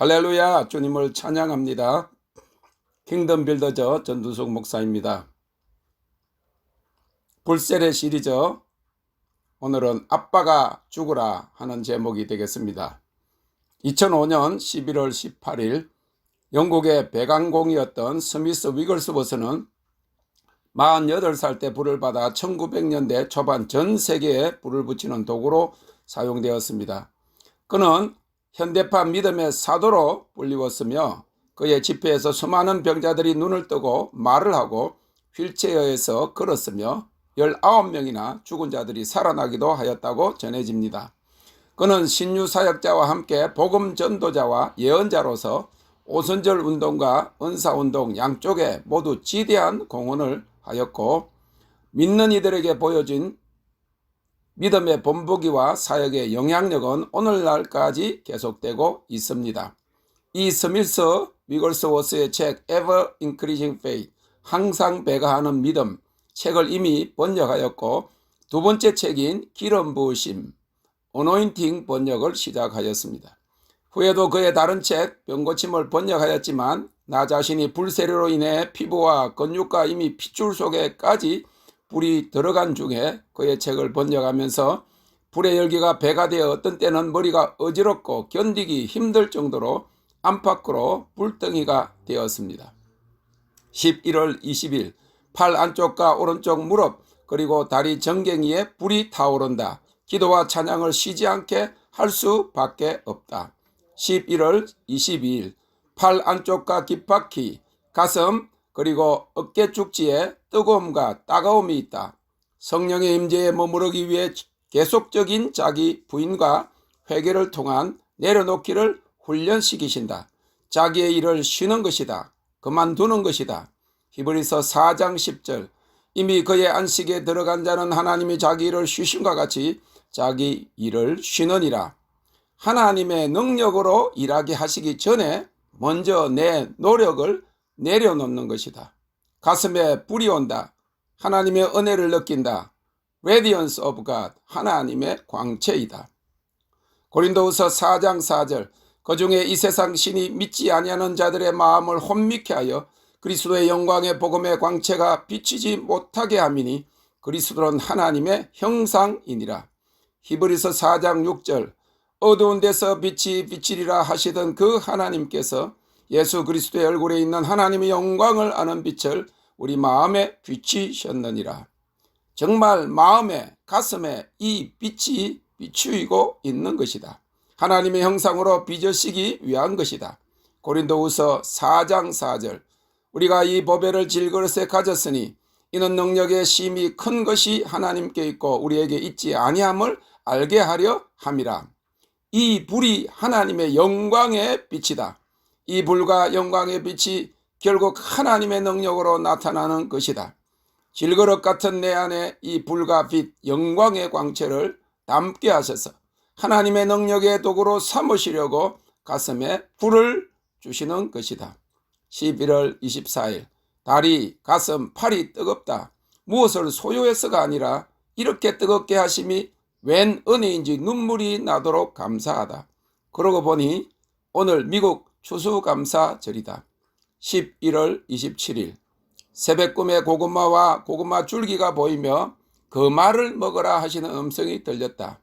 할렐루야 주님을 찬양합니다. 킹덤 빌더저 전두석 목사입니다. 불셀의 시리즈 오늘은 아빠가 죽으라 하는 제목이 되겠습니다. 2005년 11월 18일 영국의 배관공이었던 스미스 위글스버스는 48살 때 불을 받아 1900년대 초반 전 세계에 불을 붙이는 도구로 사용되었습니다. 그는 현대파 믿음의 사도로 불리웠으며 그의 집회에서 수많은 병자들이 눈을 뜨고 말을 하고 휠체어에서 걸었으며 19명이나 죽은 자들이 살아나기도 하였다고 전해집니다. 그는 신유 사역자와 함께 복음 전도자와 예언자로서 오선절 운동과 은사 운동 양쪽에 모두 지대한 공헌을 하였고 믿는 이들에게 보여진 믿음의 본보기와 사역의 영향력은 오늘날까지 계속되고 있습니다. 이 스밀스 위걸스 워스의 책 Ever Increasing Faith 항상 배가하는 믿음 책을 이미 번역하였고 두 번째 책인 기름 부으심 어노인팅 번역을 시작하였습니다. 후에도 그의 다른 책 병고침을 번역하였지만 나 자신이 불세례로 인해 피부와 근육과 이미 핏줄 속에까지 불이 들어간 중에 그의 책을 번역하면서 불의 열기가 배가 되어 어떤 때는 머리가 어지럽고 견디기 힘들 정도로 안팎으로 불덩이가 되었습니다. 11월 20일 팔 안쪽과 오른쪽 무릎 그리고 다리 정갱이에 불이 타오른다. 기도와 찬양을 쉬지 않게 할 수밖에 없다. 11월 22일 팔 안쪽과 깃바퀴, 가슴 그리고 어깨 축지에 뜨거움과 따가움이 있다. 성령의 임재에 머무르기 위해 계속적인 자기 부인과 회개를 통한 내려놓기를 훈련시키신다. 자기의 일을 쉬는 것이다. 그만두는 것이다. 히브리서 4장 10절 이미 그의 안식에 들어간 자는 하나님이 자기 일을 쉬심과 같이 자기 일을 쉬느니라. 하나님의 능력으로 일하게 하시기 전에 먼저 내 노력을 내려놓는 것이다. 가슴에 불이 온다. 하나님의 은혜를 느낀다. Radiance of God. 하나님의 광채이다. 고린도후서 4장 4절 그 중에 이 세상 신이 믿지 아니하는 자들의 마음을 혼미케 하여 그리스도의 영광의 복음의 광채가 비치지 못하게 함이니 그리스도는 하나님의 형상이니라. 히브리서 4장 6절 어두운 데서 빛이 비치리라 하시던 그 하나님께서 예수 그리스도의 얼굴에 있는 하나님의 영광을 아는 빛을 우리 마음에 비치셨느니라. 정말 마음에 가슴에 이 빛이 비추이고 있는 것이다. 하나님의 형상으로 빚으시기 위한 것이다. 고린도후서 4장 4절 우리가 이 보배를 질그릇에 가졌으니 이는 능력의 심이 큰 것이 하나님께 있고 우리에게 있지 아니함을 알게 하려 함이라. 이 불이 하나님의 영광의 빛이다. 이 불과 영광의 빛이 결국 하나님의 능력으로 나타나는 것이다. 질그릇 같은 내 안에 이 불과 빛, 영광의 광채를 담게 하셔서 하나님의 능력의 도구로 삼으시려고 가슴에 불을 주시는 것이다. 11월 24일 다리, 가슴, 팔이 뜨겁다. 무엇을 소유해서가 아니라 이렇게 뜨겁게 하심이 웬 은혜인지 눈물이 나도록 감사하다. 그러고 보니 오늘 미국 추수감사절이다. 11월 27일 새벽 꿈에 고구마와 고구마 줄기가 보이며 그 말을 먹어라 하시는 음성이 들렸다.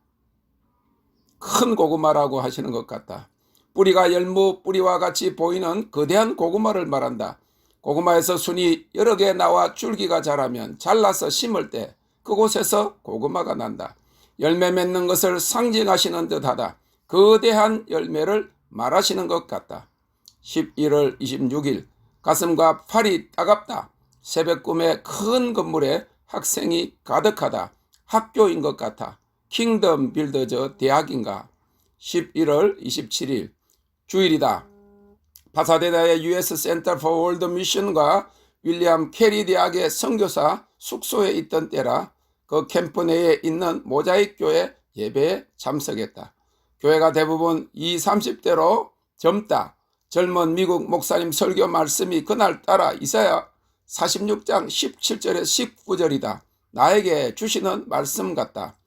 큰 고구마라고 하시는 것 같다. 뿌리가 열무 뿌리와 같이 보이는 거대한 고구마를 말한다. 고구마에서 순이 여러 개 나와 줄기가 자라면 잘라서 심을 때 그곳에서 고구마가 난다. 열매 맺는 것을 상징하시는 듯하다. 거대한 열매를 말하시는 것 같다. 11월 26일 가슴과 팔이 따갑다. 새벽 꿈에 큰 건물에 학생이 가득하다. 학교인 것 같아. 킹덤 빌더저 대학인가. 11월 27일 주일이다. 파사데다의 US 센터 포 월드 미션과 윌리엄 캐리 대학의 선교사 숙소에 있던 때라 그 캠프 내에 있는 모자익 교회 예배에 참석했다. 교회가 대부분 20, 30대로 젊다. 젊은 미국 목사님 설교 말씀이 그날따라 이사야 46장 17절에 19절이다. 나에게 주시는 말씀 같다.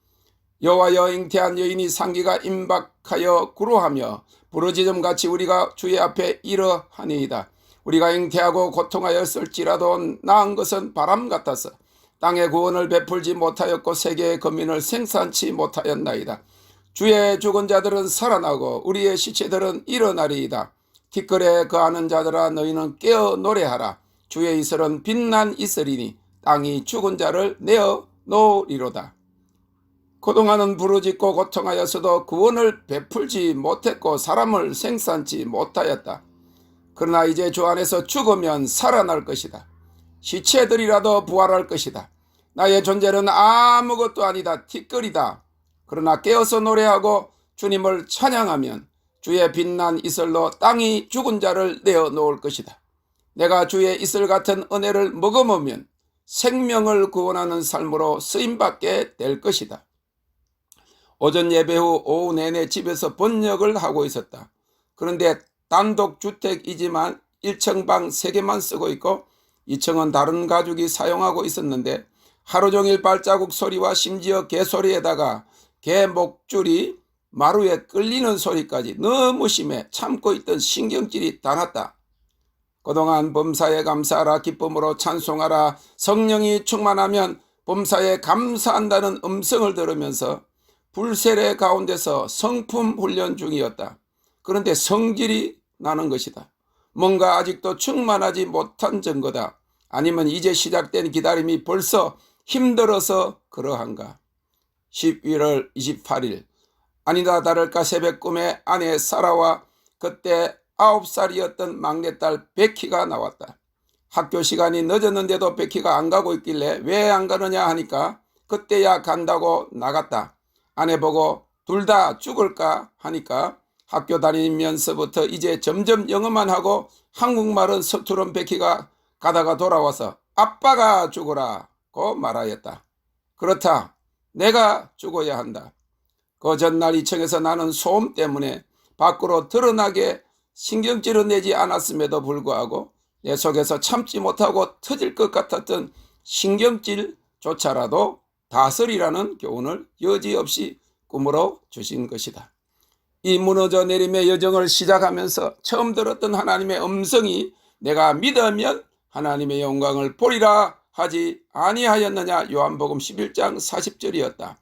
여호와 여 잉태한 여인이 상기가 임박한 생각하여 구로하며 부르짖음 같이 우리가 주의 앞에 이러하니이다. 우리가 잉태하고 고통하였을지라도 나은 것은 바람 같아서 땅의 구원을 베풀지 못하였고 세계의 거민을 생산치 못하였나이다. 주의 죽은 자들은 살아나고 우리의 시체들은 일어나리이다. 티끌에 거하는 자들아 너희는 깨어 노래하라. 주의 이슬은 빛난 이슬이니 땅이 죽은 자를 내어 놓으리로다. 그동안은 부르짖고 고통하였어도 구원을 베풀지 못했고 사람을 생산치 못하였다. 그러나 이제 주 안에서 죽으면 살아날 것이다. 시체들이라도 부활할 것이다. 나의 존재는 아무것도 아니다. 티끌이다. 그러나 깨어서 노래하고 주님을 찬양하면 주의 빛난 이슬로 땅이 죽은 자를 내어 놓을 것이다. 내가 주의 이슬 같은 은혜를 머금으면 생명을 구원하는 삶으로 쓰임받게 될 것이다. 오전 예배 후 오후 내내 집에서 번역을 하고 있었다. 그런데 단독 주택이지만 1층 방 3개만 쓰고 있고 2층은 다른 가족이 사용하고 있었는데 하루 종일 발자국 소리와 심지어 개 소리에다가 개 목줄이 마루에 끌리는 소리까지 너무 심해 참고 있던 신경질이 다 났다. 그동안 범사에 감사하라 기쁨으로 찬송하라 성령이 충만하면 범사에 감사한다는 음성을 들으면서 불세례 가운데서 성품 훈련 중이었다. 그런데 성질이 나는 것이다. 뭔가 아직도 충만하지 못한 증거다. 아니면 이제 시작된 기다림이 벌써 힘들어서 그러한가. 11월 28일 아니다 다를까 새벽 꿈에 아내 사라와 그때 9살이었던 막내딸 베키가 나왔다. 학교 시간이 늦었는데도 베키가 안 가고 있길래 왜 안 가느냐 하니까 그때야 간다고 나갔다. 아내 보고 둘 다 죽을까 하니까 학교 다니면서부터 이제 점점 영어만 하고 한국말은 서투른 베키가 가다가 돌아와서 아빠가 죽으라고 말하였다. 그렇다. 내가 죽어야 한다. 그 전날 2층에서 나는 소음 때문에 밖으로 드러나게 신경질을 내지 않았음에도 불구하고 내 속에서 참지 못하고 터질 것 같았던 신경질조차라도 다스리라는 교훈을 여지없이 꿈으로 주신 것이다. 이 무너져 내림의 여정을 시작하면서 처음 들었던 하나님의 음성이 내가 믿으면 하나님의 영광을 보리라 하지 아니하였느냐 요한복음 11장 40절이었다.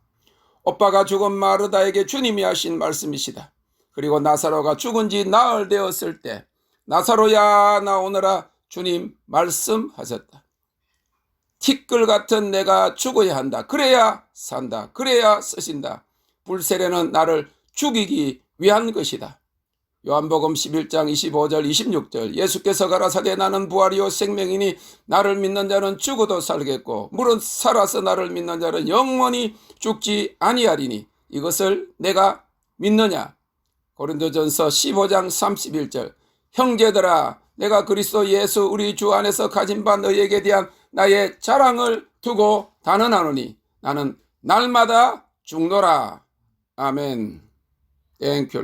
오빠가 죽은 마르다에게 주님이 하신 말씀이시다. 그리고 나사로가 죽은 지 나흘 되었을 때 나사로야 나오너라 주님 말씀하셨다. 티끌 같은 내가 죽어야 한다. 그래야 산다. 그래야 쓰신다. 불세례는 나를 죽이기 위한 것이다. 요한복음 11장 25절 26절 예수께서 가라사대 나는 부활이요 생명이니 나를 믿는 자는 죽어도 살겠고 물은 살아서 나를 믿는 자는 영원히 죽지 아니하리니 이것을 내가 믿느냐? 고린도전서 15장 31절 형제들아 내가 그리스도 예수 우리 주 안에서 가진 바 너희에게 대한 나의 자랑을 두고 단언하노니 나는 날마다 죽노라. 아멘. 땡큐